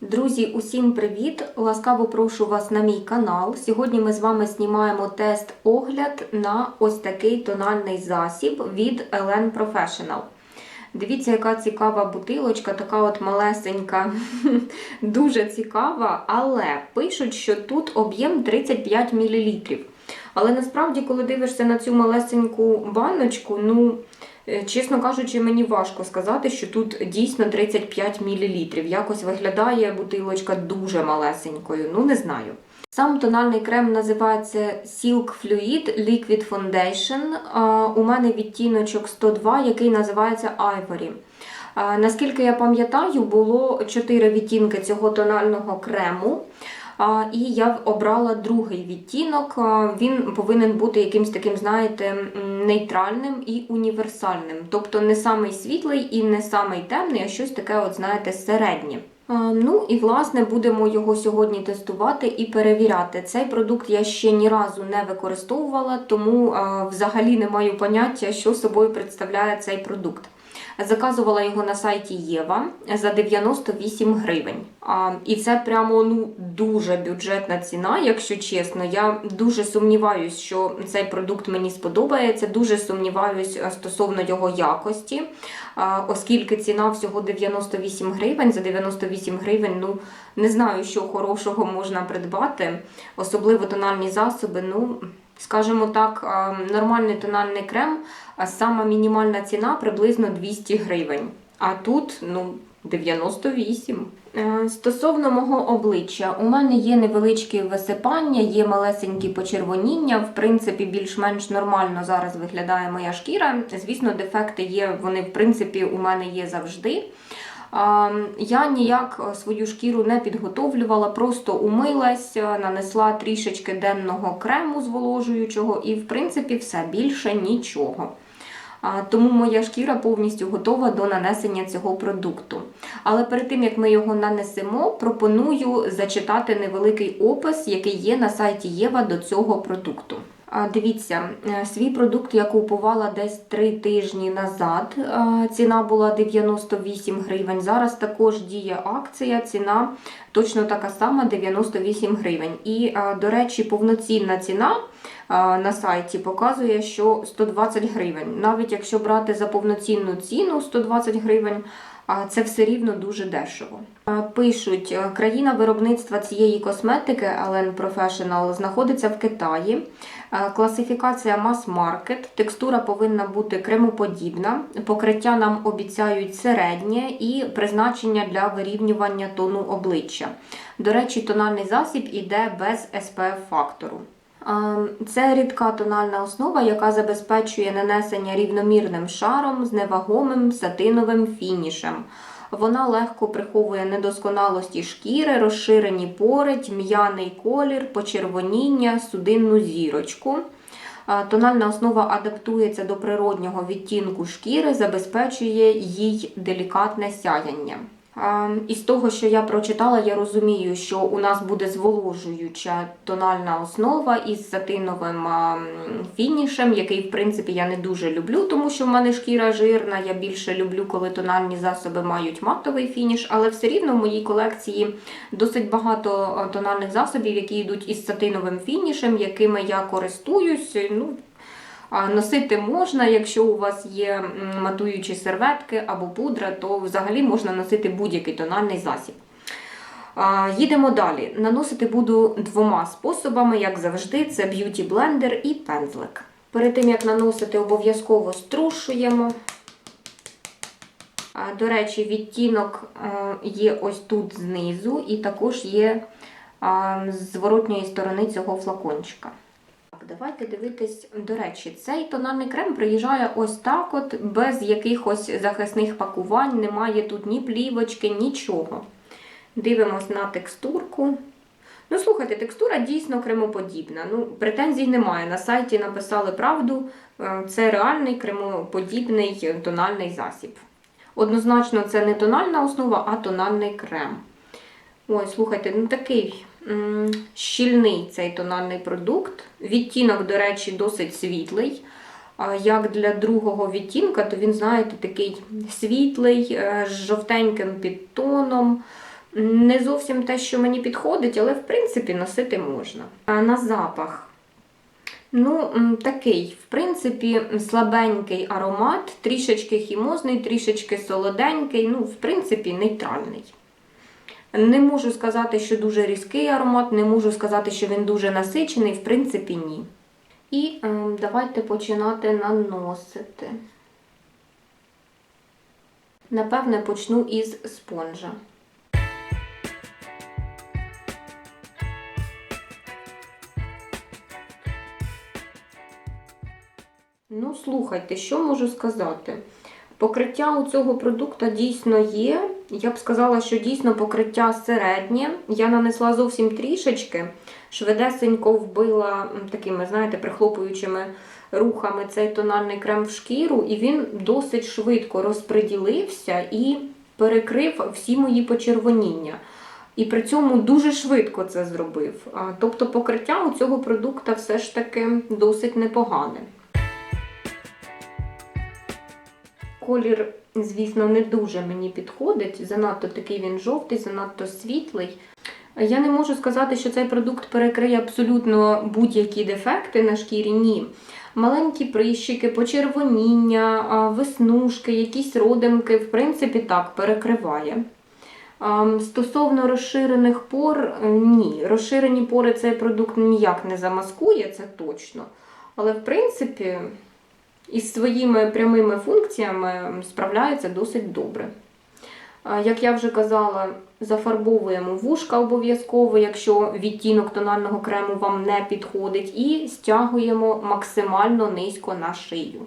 Друзі, усім привіт! Ласкаво прошу вас на мій канал. Сьогодні ми з вами знімаємо тест-огляд на ось такий тональний засіб від Elen Professional. Дивіться, яка цікава бутилочка, така от малесенька, дуже цікава, але пишуть, що тут об'єм 35 мл. Але насправді, коли дивишся на цю малесеньку баночку, ну. Е, Чесно кажучи, мені важко сказати, що тут дійсно 35 мл. Якось виглядає бутилочка дуже малесенькою, ну не знаю. Сам тональний крем називається Silk Fluid Liquid Foundation. У мене відтіночок 102, який називається Ivory. Наскільки я пам'ятаю, було 4 відтінки цього тонального крему. І я обрала другий відтінок. Він повинен бути якимось таким, знаєте, нейтральним і універсальним. Тобто не самий світлий і не самий темний, а щось таке, от, знаєте, середнє. Ну і власне будемо його сьогодні тестувати і перевіряти. Цей продукт я ще ні разу не використовувала, тому взагалі не маю поняття, що собою представляє цей продукт. Заказувала його на сайті Єва за 98 гривень. І це прямо ну дуже бюджетна ціна, якщо чесно. Я дуже сумніваюсь, що цей продукт мені сподобається. Дуже сумніваюсь е, стосовно його якості, оскільки ціна всього 98 гривень. За 98 гривень, ну не знаю, що хорошого можна придбати, особливо тональні засоби. Ну скажімо так, нормальний тональний крем, а сама мінімальна ціна приблизно 200 гривень. А тут, ну. 98. Е, Стосовно мого обличчя, у мене є невеличкі висипання, є малесенькі почервоніння. В принципі, більш-менш нормально зараз виглядає моя шкіра. Звісно, дефекти є, вони в принципі у мене є завжди. Я ніяк свою шкіру не підготовлювала, просто умилась, нанесла трішечки денного крему зволожуючого, і, в принципі, все більше нічого. Тому моя шкіра повністю готова до нанесення цього продукту. Але перед тим як ми його нанесемо, пропоную зачитати невеликий опис, який є на сайті Єва до цього продукту. Дивіться, е, свій продукт я купувала десь 3 тижні назад. Е, Ціна була 98 гривень. Зараз також діє акція, ціна точно така сама 98 гривень. І, е, до речі, повноцінна ціна на сайті показує, що 120 гривень. Навіть якщо брати за повноцінну ціну 120 гривень, а це все рівно дуже дешево. Пишуть, країна виробництва цієї косметики Alen Professional знаходиться в Китаї. Е, Класифікація мас-маркет. Текстура повинна бути кремоподібна. Покриття нам обіцяють середнє і призначення для вирівнювання тону обличчя. До речі, тональний засіб іде без SPF фактору. Ем, Це рідка тональна основа, яка забезпечує нанесення рівномірним шаром з невагомим сатиновим фінішем. Вона легко приховує недосконалості шкіри, розширені пори, тьмяний колір, почервоніння, судинну зірочку. Тональна основа адаптується до природнього відтінку шкіри, забезпечує їй делікатне сяяння. А, Із того, що я прочитала, я розумію, що у нас буде зволожуюча тональна основа із сатиновим фінішем, який, в принципі, я не дуже люблю, тому що в мене шкіра жирна. Я більше люблю, коли тональні засоби мають матовий фініш, але все рівно в моїй колекції досить багато тональних засобів, які йдуть із сатиновим фінішем, якими я користуюсь. Ну, Носити можна, якщо у вас є матуючі серветки або пудра, то взагалі можна носити будь-який тональний засіб. Їдемо далі. Наносити буду двома способами, як завжди, це б'юті блендер і пензлик. Перед тим як наносити, обов'язково струшуємо. До речі, відтінок е, є ось тут знизу, і також є з зворотньої сторони цього флакончика. Давайте дивитись. До речі, цей тональний крем приїжджає ось так, от, без якихось захисних пакувань, немає тут ні плівочки, нічого. Дивимось на текстурку. Ну, слухайте, текстура дійсно кремоподібна. Ну, претензій немає. На сайті написали правду. Е, Це реальний кремоподібний тональний засіб. Однозначно, це не тональна основа, а тональний крем. Ой, слухайте, ну такий щільний цей тональний продукт. Відтінок, до речі, досить світлий. Як для другого відтінка, то він, знаєте, такий світлий, е, з жовтеньким підтоном. Не зовсім те, що мені підходить, але в принципі носити можна. А на запах. Ну, такий, в принципі, слабенький аромат, трішечки хімозний, трішечки солоденький, ну, в принципі, нейтральний. Не можу сказати, що дуже різкий аромат, не можу сказати, що він дуже насичений, в принципі, ні. І ем, давайте починати наносити. Напевне, почну із спонжа. Ну, слухайте, що можу сказати? Покриття у цього продукту дійсно є. Я б сказала, що дійсно покриття середнє. Я нанесла зовсім трішечки, швидесенько вбила такими, знаєте, прихлопуючими рухами цей тональний крем в шкіру, і він досить швидко розподілився і перекрив всі мої почервоніння. І при цьому дуже швидко це зробив. Тобто покриття у цього продукту все ж таки досить непогане. Колір, звісно, не дуже мені підходить. Занадто такий він жовтий, занадто світлий. Я не можу сказати, що цей продукт перекриє абсолютно будь-які дефекти на шкірі. Ні. Маленькі прищики, почервоніння, веснушки, якісь родимки, в принципі, так, перекриває. Стосовно розширених пор, ні. Розширені пори цей продукт ніяк не замаскує, це точно. Але, в принципі, із своїми прямими функціями справляється досить добре. Як я вже казала, зафарбовуємо вушка обов'язково, якщо відтінок тонального крему вам не підходить, і стягуємо максимально низько на шию.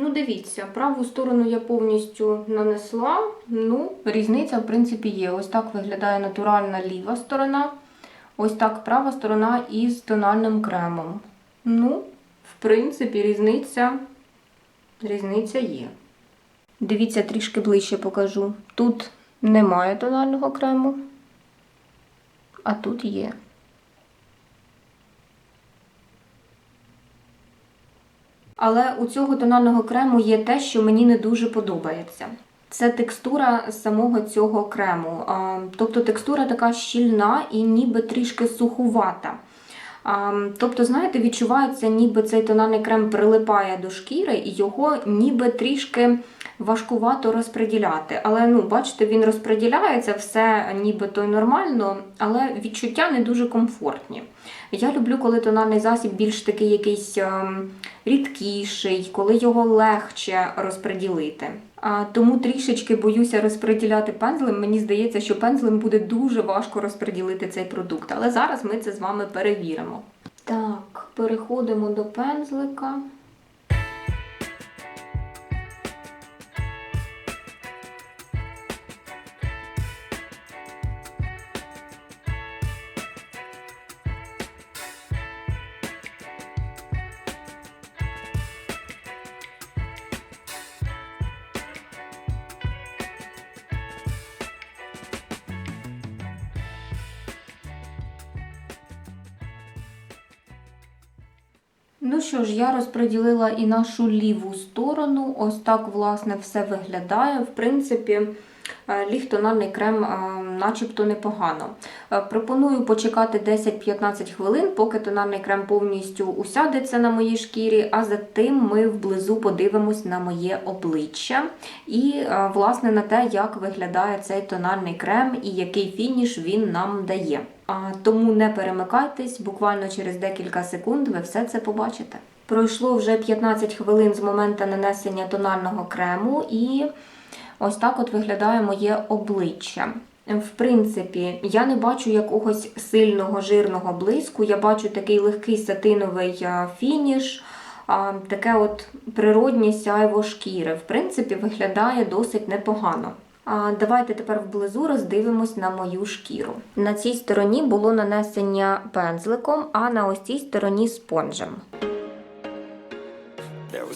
Ну, дивіться, праву сторону я повністю нанесла. Ну, різниця, в принципі, є. Ось так виглядає натуральна ліва сторона. Ось так права сторона із тональним кремом. Ну, в принципі, різниця, різниця є. Дивіться, трішки ближче покажу. Тут немає тонального крему, а тут є. Але у цього тонального крему є те, що мені не дуже подобається. Це текстура самого цього крему. Тобто текстура така щільна і ніби трішки сухувата. Тобто, знаєте, відчувається, ніби цей тональний крем прилипає до шкіри і його ніби трішки важкувато розподіляти. Але ну, бачите, він розподіляється, все нібито й нормально, але відчуття не дуже комфортні. Я люблю, коли тональний засіб більш такий якийсь ем, рідкіший, коли його легше розподілити. Тому трішечки боюся розподіляти пензлем. Мені здається, що пензлем буде дуже важко розподілити цей продукт. Але зараз ми це з вами перевіримо. Так, переходимо до пензлика. Я розподілила і нашу ліву сторону. Ось так, власне, все виглядає. В принципі, е, ліг тональний крем е, начебто непогано. Е, Пропоную почекати 10-15 хвилин, поки тональний крем повністю усядеться на моїй шкірі, а затим ми вблизу подивимось на моє обличчя і, власне, на те, як виглядає цей тональний крем і який фініш він нам дає. Тому не перемикайтесь, буквально через декілька секунд ви все це побачите. Пройшло вже 15 хвилин з моменту нанесення тонального крему, і ось так от виглядає моє обличчя. В принципі, я не бачу якогось сильного жирного блиску, я бачу такий легкий сатиновий фініш, таке от природнє сяйво шкіри. В принципі, виглядає досить непогано. Давайте тепер вблизу роздивимось на мою шкіру. На цій стороні було нанесення пензликом, а на ось цій стороні спонжем.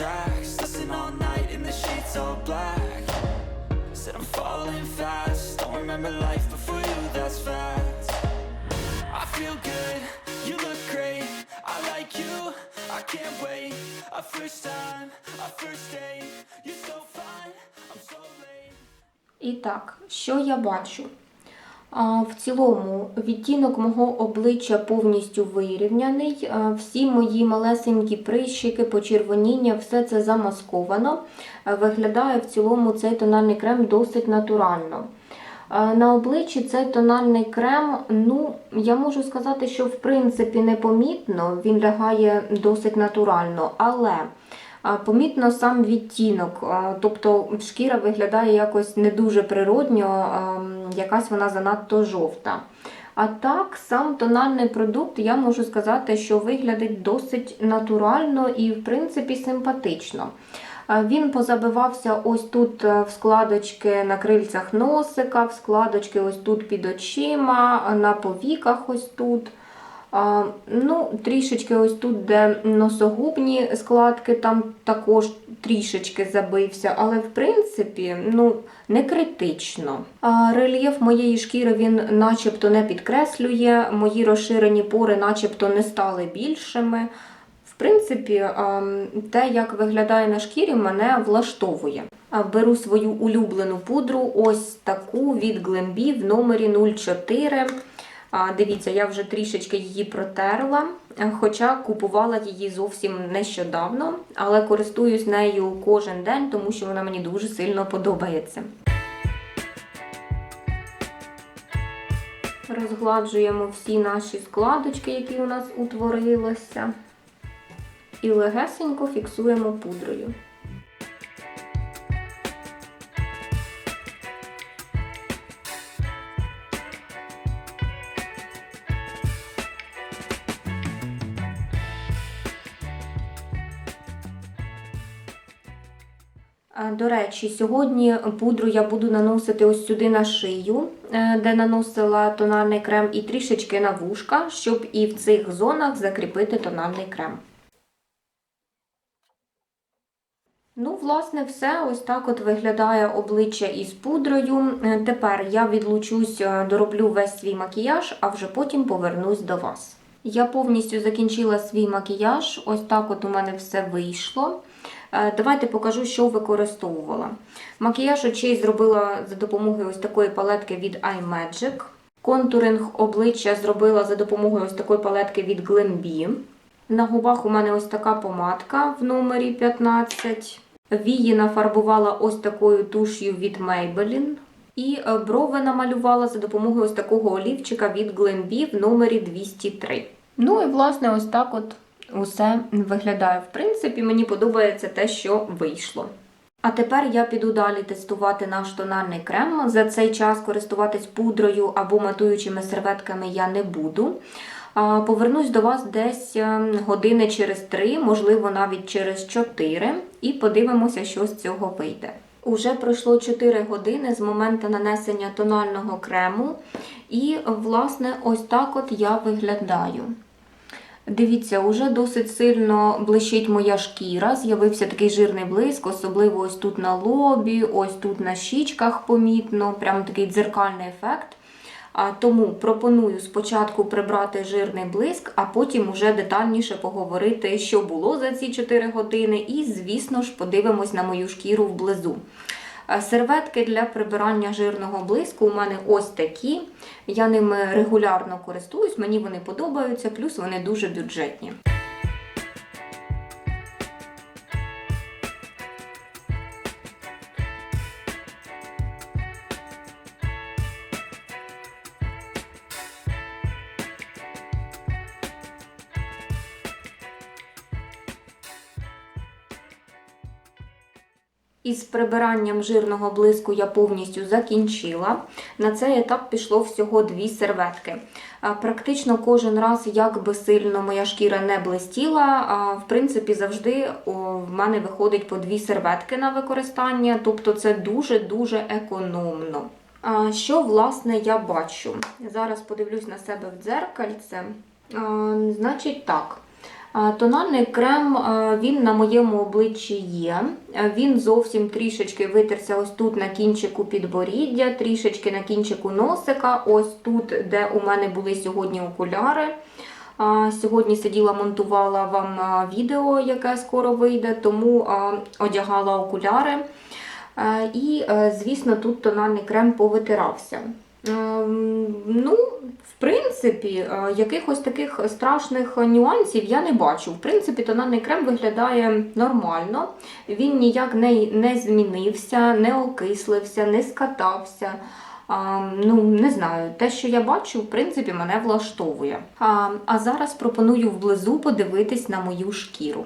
tracks, listen all night in the sheets all black. Said I'm falling fast, don't remember life before you, that's fact. I feel good, you look great. I like you, I can't wait. A first time, a first date. You're so fine, I'm so late. І так, що я бачу? В цілому відтінок мого обличчя повністю вирівняний. Всі мої малесенькі прищики, почервоніння, все це замасковано. Виглядає в цілому цей тональний крем досить натурально. На обличчі цей тональний крем, ну, я можу сказати, що в принципі непомітно, він лягає досить натурально, але помітно сам відтінок, тобто шкіра виглядає якось не дуже природньо, якась вона занадто жовта. А так, сам тональний продукт, я можу сказати, що виглядить досить натурально і, в принципі, симпатично. Він позабивався ось тут е, в складочки на крильцях носика, в складочки ось тут під очима, на повіках ось тут. Ну, трішечки ось тут, де носогубні складки, там також трішечки забився, але в принципі, ну, не критично. Рельєф моєї шкіри він начебто не підкреслює, мої розширені пори начебто не стали більшими. В принципі, те, як виглядає на шкірі, мене влаштовує. Беру свою улюблену пудру, ось таку від Glambi в номері 04. Дивіться, я вже трішечки її протерла, е, хоча купувала її зовсім нещодавно, але користуюсь нею кожен день, тому що вона мені дуже сильно подобається. Розгладжуємо всі наші складочки, які у нас утворилися, і легесенько фіксуємо пудрою. До речі, сьогодні пудру я буду наносити ось сюди на шию, е, де наносила тональний крем, і трішечки на вушка, щоб і в цих зонах закріпити тональний крем. Ну, власне, все ось так от виглядає обличчя із пудрою. Е, Тепер я відлучусь, е, дороблю весь свій макіяж, а вже потім повернусь до вас. Я повністю закінчила свій макіяж. Ось так от у мене все вийшло. Е, Давайте покажу, що використовувала. Макіяж очей зробила за допомогою ось такої палетки від iMagic. Контуринг обличчя зробила за допомогою ось такої палетки від Glambi. На губах у мене ось така помадка в номері 15. Вії нафарбувала ось такою туш'ю від Maybelline. І е, брови намалювала за допомогою ось такого олівчика від Glambi в номері 203. Ну і власне ось так от усе виглядає. В принципі, мені подобається те, що вийшло. А тепер я піду далі тестувати наш тональний крем. За цей час користуватись пудрою або матуючими серветками я не буду. Повернусь до вас десь е, години через три, можливо, навіть через чотири, і подивимося, що з цього вийде. Уже пройшло 4 години з моменту нанесення тонального крему, і, власне, ось так от я виглядаю. Дивіться, уже досить сильно блищить моя шкіра. З'явився такий жирний блиск, особливо ось тут на лобі, ось тут на щічках помітно, прям такий дзеркальний ефект. Тому пропоную спочатку прибрати жирний блиск, а потім уже детальніше поговорити, що було за ці 4 години, і, звісно ж, подивимось на мою шкіру вблизу. Е, Серветки для прибирання жирного блиску у мене ось такі. Я ними регулярно користуюсь, мені вони подобаються, плюс вони дуже бюджетні. Із прибиранням жирного блиску я повністю закінчила. На цей етап пішло всього дві серветки. Практично кожен раз, як би сильно моя шкіра не блистіла, в принципі, завжди в мене виходить по дві серветки на використання, тобто це дуже-дуже економно. А, Що, власне, я бачу? Зараз подивлюсь на себе в дзеркальце. Значить, так. Тональний крем він на моєму обличчі є. Він зовсім трішечки витерся ось тут на кінчику підборіддя, трішечки на кінчику носика, ось тут, де у мене були сьогодні окуляри. Сьогодні сиділа, монтувала вам відео, яке скоро вийде, тому одягала окуляри. І, е, звісно, тут тональний крем повитирався. Ем, Ну, в принципі, е, якихось таких страшних нюансів я не бачу. В принципі, тональний крем виглядає нормально. Він ніяк не, не змінився, не окислився, не скатався. А, ну, не знаю, те, що я бачу, в принципі, мене влаштовує. А, а зараз пропоную вблизу подивитись на мою шкіру.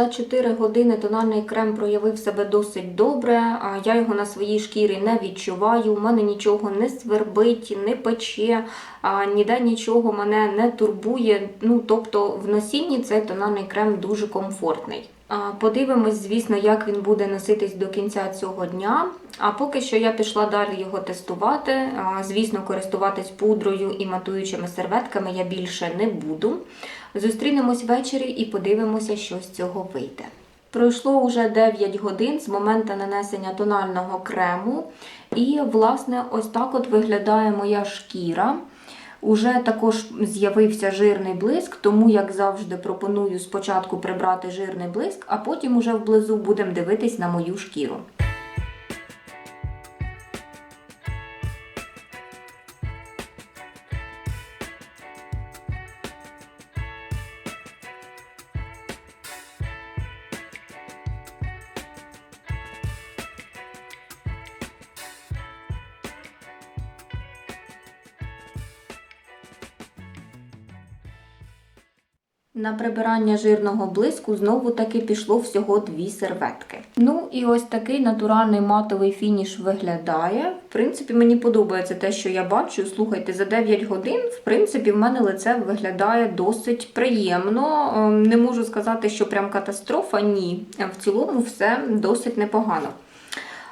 за 4 години тональний крем проявив себе досить добре. Я його на своїй шкірі не відчуваю. У мене нічого не свербить, не пече, ніде нічого мене не турбує. Ну, тобто в носінні цей тональний крем дуже комфортний. Подивимось, звісно, як він буде носитись до кінця цього дня. А поки що я пішла далі його тестувати. Звісно, користуватись пудрою і матуючими серветками я більше не буду. Зустрінемось ввечері і подивимося, що з цього вийде. Пройшло уже 9 годин з моменту нанесення тонального крему. І, власне, ось так от виглядає моя шкіра. Уже також з'явився жирний блиск, тому, як завжди, пропоную спочатку прибрати жирний блиск, а потім уже вблизу будемо дивитись на мою шкіру. На прибирання жирного блиску знову таки пішло всього дві серветки. Ну і ось такий натуральний матовий фініш виглядає. В принципі, мені подобається те, що я бачу. Слухайте, за 9 годин, в принципі, в мене лице виглядає досить приємно. Ем, Не можу сказати, що прям катастрофа, ні. В цілому все досить непогано.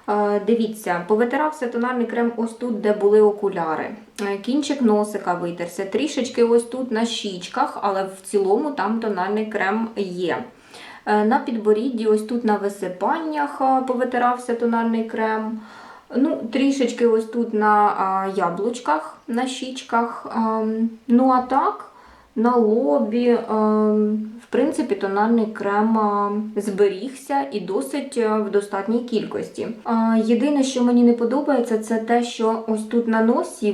Е, Дивіться, повитирався тональний крем ось тут, де були окуляри. Е, Кінчик носика витерся, трішечки ось тут на щічках, але в цілому там тональний крем є. Е, На підборідді, ось тут на висипаннях повитирався тональний крем. Ну, трішечки ось тут на яблучках, на щічках. Ну, а так, на лобі. е, В принципі, тональний крем е, зберігся і досить е, в достатній кількості. Е, Єдине, що мені не подобається, це те, що ось тут на носі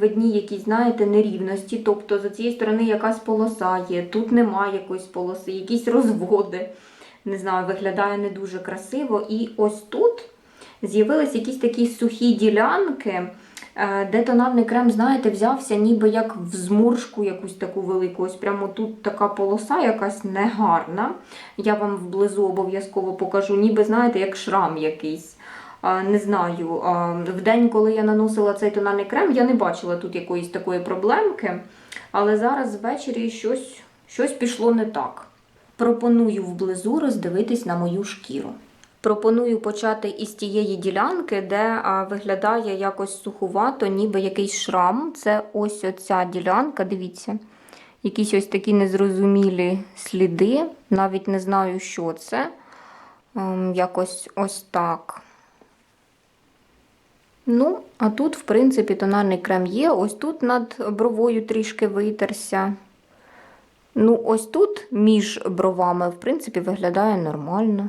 видні якісь, знаєте, нерівності. Тобто з цієї сторони якась полоса є, тут немає якоїсь полоси, якісь розводи. Не знаю, виглядає не дуже красиво. І ось тут з'явились якісь такі сухі ділянки. Е, Де тональний крем, знаєте, взявся ніби як в зморшку якусь таку велику. Ось прямо тут така полоса якась негарна. Я вам вблизу обов'язково покажу, ніби, знаєте, як шрам якийсь. Не знаю, а, в день, коли я наносила цей тональний крем, я не бачила тут якоїсь такої проблемки. Але зараз ввечері щось, щось пішло не так. Пропоную вблизу роздивитись на мою шкіру. Пропоную почати із тієї ділянки, де виглядає якось сухувато, ніби якийсь шрам. Це ось оця ділянка, дивіться. Якісь ось такі незрозумілі сліди. Навіть не знаю, що це. Ем, якось ось так. Ну, а тут, в принципі, тональний крем є. Ось тут над бровою трішки витерся. Ну, ось тут між бровами, в принципі, виглядає нормально.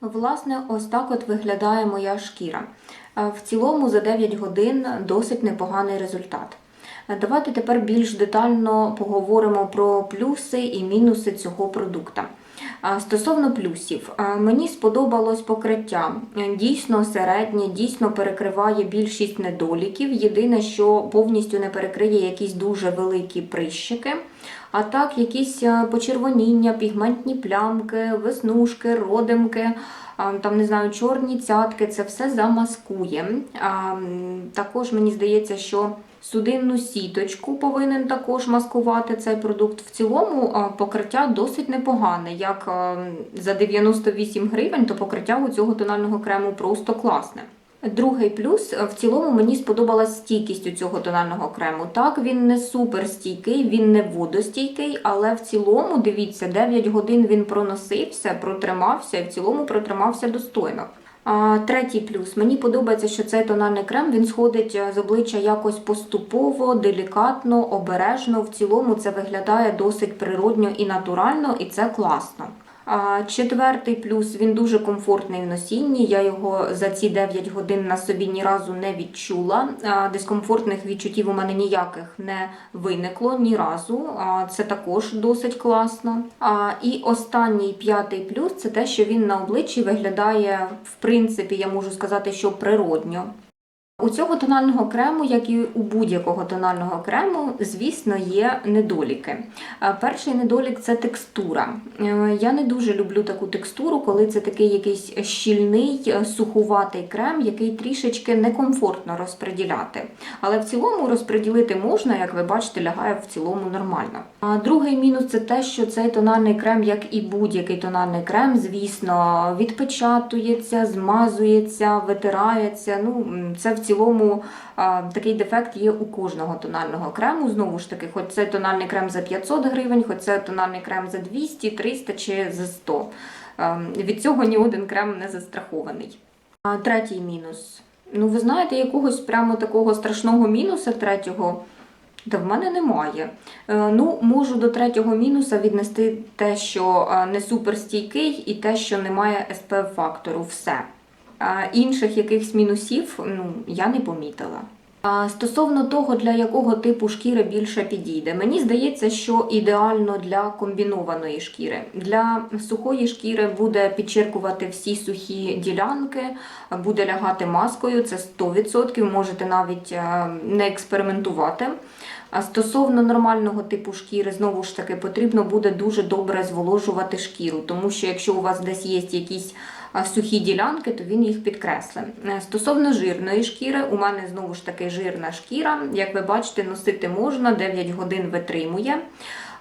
Власне, ось так от виглядає моя шкіра. Е, В цілому за 9 годин досить непоганий результат. Е, Давайте тепер більш детально поговоримо про плюси і мінуси цього продукту. Е, Стосовно плюсів, е, мені сподобалось покриття. Дійсно середнє, дійсно перекриває більшість недоліків. Єдине, що повністю не перекриє якісь дуже великі прищики. А так, якісь почервоніння, пігментні плямки, веснушки, родимки, там не знаю, чорні цятки, це все замаскує. Також мені здається, що судинну сіточку повинен також маскувати цей продукт. В цілому покриття досить непогане. Як за 98 гривень, то покриття у цього тонального крему просто класне. Другий плюс е, в цілому мені сподобалась стійкість у цього тонального крему. Так, він не супер стійкий, він не водостійкий, але в цілому, дивіться, 9 годин він проносився, протримався і в цілому протримався достойно. Третій плюс. Мені подобається, що цей тональний крем він сходить е, з обличчя якось поступово, делікатно, обережно. В цілому це виглядає досить природньо і натурально, і це класно. Четвертий плюс він дуже комфортний в носінні. Я його за ці 9 годин на собі ні разу не відчула. Дискомфортних відчуттів у мене ніяких не виникло ні разу. Це також досить класно. І останній п'ятий плюс це те, що він на обличчі виглядає, в принципі, я можу сказати, що природньо. У цього тонального крему, як і у будь-якого тонального крему, звісно, є недоліки. Е, Перший недолік це текстура. Е, Я не дуже люблю таку текстуру, коли це такий якийсь щільний, е, сухуватий крем, який трішечки некомфортно розподіляти. Але в цілому розподілити можна, як ви бачите, лягає в цілому нормально. Другий мінус це те, що цей тональний крем, як і будь-який тональний крем, звісно, відпечатується, змазується, витирається. Ну, це в цілому такий дефект є у кожного тонального крему. Знову ж таки, хоч це тональний крем за 500 гривень, хоч це тональний крем за 200, 300 чи за 100. Ем, Від цього ні один крем не застрахований. А, Третій мінус. Ну, ви знаєте, якогось прямо такого страшного мінуса третього. Та в мене немає. Е, Ну, можу до третього мінуса віднести те, що е, не суперстійкий, і те, що немає SPF фактору. Все. Інших якихось мінусів ну, я не помітила. Стосовно того, для якого типу шкіри більше підійде, мені здається, що ідеально для комбінованої шкіри. Для сухої шкіри буде підчеркувати всі сухі ділянки, буде лягати маскою, це 100%, можете навіть е, не експериментувати. А стосовно нормального типу шкіри, знову ж таки, потрібно буде дуже добре зволожувати шкіру, тому що якщо у вас десь є якісь сухі ділянки, то він їх підкреслить. Е, Стосовно жирної шкіри, у мене знову ж таки жирна шкіра. Як ви бачите, носити можна, 9 годин витримує.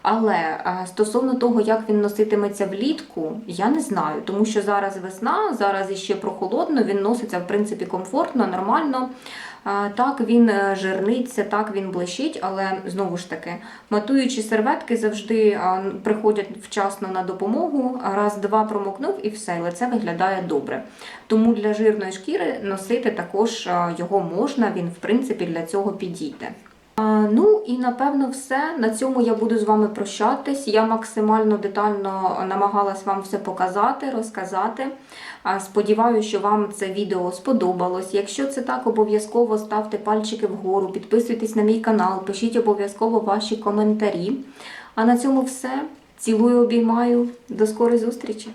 Але е, стосовно того, як він носитиметься влітку, я не знаю, тому що зараз весна, зараз іще прохолодно, він носиться в принципі комфортно, нормально. Е, Так, він е, жирниться, так він блищить, але знову ж таки, матуючі серветки завжди е, приходять вчасно на допомогу. Раз-два промокнув і все, і лице виглядає добре. Тому для жирної шкіри носити також його можна, він в принципі для цього підійде. Ну і напевно все. На цьому я буду з вами прощатись. Я максимально детально намагалась вам все показати, розказати. Сподіваюся, що вам це відео сподобалось. Якщо це так, обов'язково ставте пальчики вгору, підписуйтесь на мій канал, пишіть обов'язково ваші коментарі. А на цьому все. Цілую, обіймаю. До скорої зустрічі!